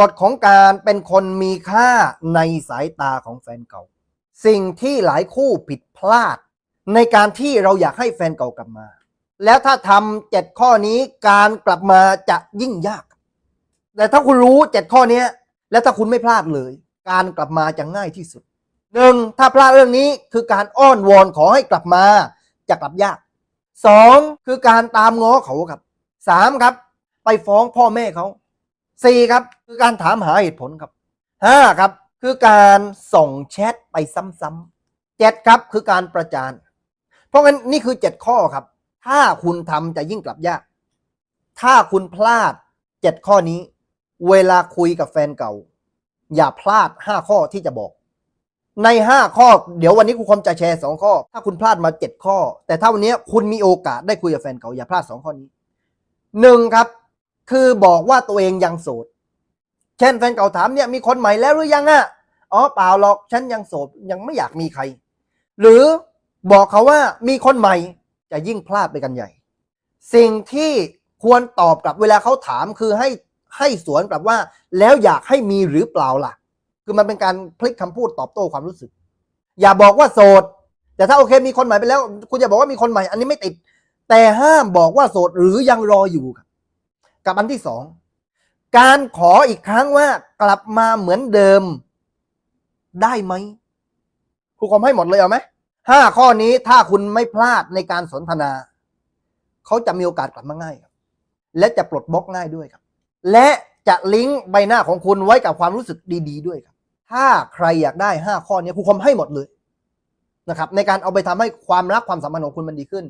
กฎของการเป็นคนมีค่าในสายตาของแฟนเก่า สิ่งที่หลายคู่ผิดพลาด ในการที่เราอยากให้แฟนเก่ากลับมา แล้วถ้าทำเจ็ดข้อนี้การกลับมาจะยิ่งยาก แต่ถ้าคุณรู้เจ็ดข้อนี้แล้วถ้าคุณไม่พลาดเลย การกลับมาจะง่ายที่สุดหนึ่งถ้าพลาดเรื่องนี้คือการอ้อนวอนขอให้กลับมาจะกลับยากสองคือการตามง้อเขาครับสามครับ ไปฟ้องพ่อแม่เขา สี่ครับคือการถามหาเหตุผลครับห้าครับคือการส่งแชทไปซ้ำๆเจ็ดครับคือการประจาน เพราะงั้นนี่คือเจ็ดข้อครับ ถ้าคุณทำจะยิ่งกลับยาก ถ้าคุณพลาดเจ็ดข้อนี้ เวลาคุยกับแฟนเก่า อย่าพลาดห้าข้อที่จะบอกในห้าข้อ เดี๋ยววันนี้ครูคมจะแชร์สองข้อ ถ้าคุณพลาดมาเจ็ดข้อ แต่ถ้าวันนี้คุณมีโอกาสได้คุยกับแฟนเก่าอย่าพลาดสองข้อนี้หนึ่งครับ คือบอกว่าตัวเองยังโสด เช่นแฟนเก่าถามเนี่ยมีคนใหม่แล้วหรือยังอะอ๋อเปล่าหรอกฉันยังโสดยังไม่อยากมีใคร หรือบอกเขาว่ามีคนใหม่จะยิ่งพลาดไปกันใหญ่ สิ่งที่ควรตอบกลับเวลาเขาถามคือให้ให้สวนกลับว่า แล้วอยากให้มีหรือเปล่าล่ะ คือมันเป็นการพลิกคำพูดตอบโต้ความรู้สึก อย่าบอกว่าโสด แต่ถ้าโอเคมีคนใหม่ไปแล้ว คุณอย่าบอกว่ามีคนใหม่ อันนี้ไม่ติด แต่ห้ามบอกว่าโสดหรือยังรออยู่ครับ กับอันที่สองการขออีกครั้งว่ากลับมาเหมือนเดิม ได้ไหมครูคอมให้หมดเลยเอาไหมห้าข้อนี้ถ้าคุณไม่พลาดในการสนทนา เขาจะมีโอกาสกลับมาง่ายครับ และจะปลดบล็อกง่ายด้วยครับ และจะลิงก์ใบหน้าของคุณไว้กับความรู้สึกดี ๆ ด้วยครับ ถ้าใครอยากได้ห้าข้อนี้ครูคอมให้หมดเลยนะครับ ในการเอาไปทำให้ความรักความสัมพันธ์ของคุณมันดีขึ้น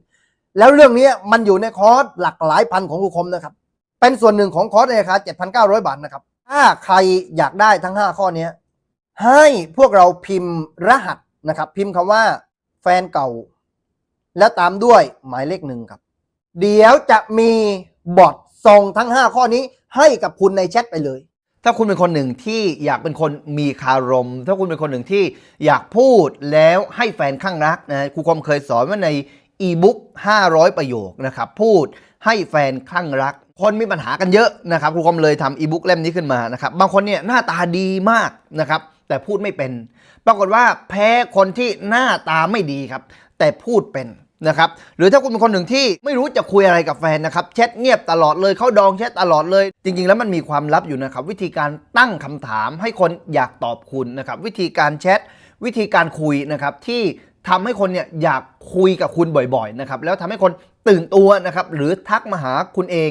แล้วเรื่องนี้มันอยู่ในคอร์สหลักหลายพันของครูคอมนะครับ เป็นส่วนหนึ่งของคอร์สในราคา 7,900 บาทนะครับ ถ้าใครอยากได้ทั้ง 5 ข้อนี้ให้พวกเราพิมพ์รหัสนะครับ พิมพ์คำว่าแฟนเก่า แล้วตามด้วยหมายเลขหนึ่งครับ เดี๋ยวจะมีบอทส่งทั้ง 5 ข้อนี้ให้กับคุณในแชทไปเลย ถ้าคุณเป็นคนหนึ่งที่อยากเป็นคนมีคารม ถ้าคุณเป็นคนหนึ่งที่อยากพูดแล้วให้แฟนข้างรักนะครูคอมเคยสอนว่าในอีบุ๊ก500 ประโยคนะครับ พูดให้แฟนข้างรัก คนมีปัญหากันเยอะนะครับครูคอมเลยทำอีบุ๊กเล่มนี้ขึ้นมานะครับบางคนเนี่ยหน้าตาดีมากนะครับแต่พูดไม่เป็น ปรากฏว่าแพ้คนที่หน้าตาไม่ดีครับ แต่พูดเป็นนะครับหรือถ้าคุณเป็นคนหนึ่งที่ไม่รู้จะคุยอะไรกับแฟนนะครับแชทเงียบตลอดเลยเขาดองแชทตลอดเลย จริง ๆ แล้วมันมีความลับอยู่นะครับ วิธีการตั้งคำถามให้คนอยากตอบคุณนะครับ วิธีการแชทวิธีการคุยนะครับที่ทำให้คนเนี่ยอยากคุยกับคุณบ่อยๆนะครับแล้วทำให้คนตื่นตัวนะครับหรือทักมาหาคุณเอง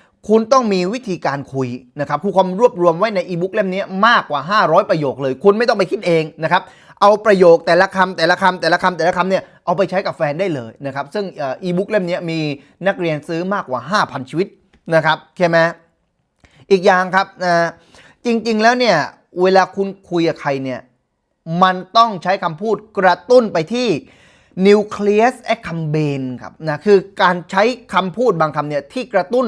คุณต้องมีวิธีการคุยนะครับครูคอมรวบรวมไว้ในอีบุ๊กเล่มนี้มากกว่า 500 ประโยคเลย คุณไม่ต้องไปคิดเองนะครับเอาประโยคแต่ละคำแต่ละคำแต่ละคำแต่ละคำเนี่ยเอาไปใช้กับแฟนได้เลยนะครับซึ่งอีบุ๊กเล่มนี้มีนักเรียนซื้อมากกว่า 5,000 ชีวิตนะครับใช่ไหมอีกอย่างครับนะจริงๆแล้วเนี่ยเวลาคุณคุยกับใครเนี่ยมันต้องใช้คำพูดกระตุ้นไปที่ nucleus accumbens ครับนะคือการใช้คำพูดบางคำเนี่ยที่กระตุ้น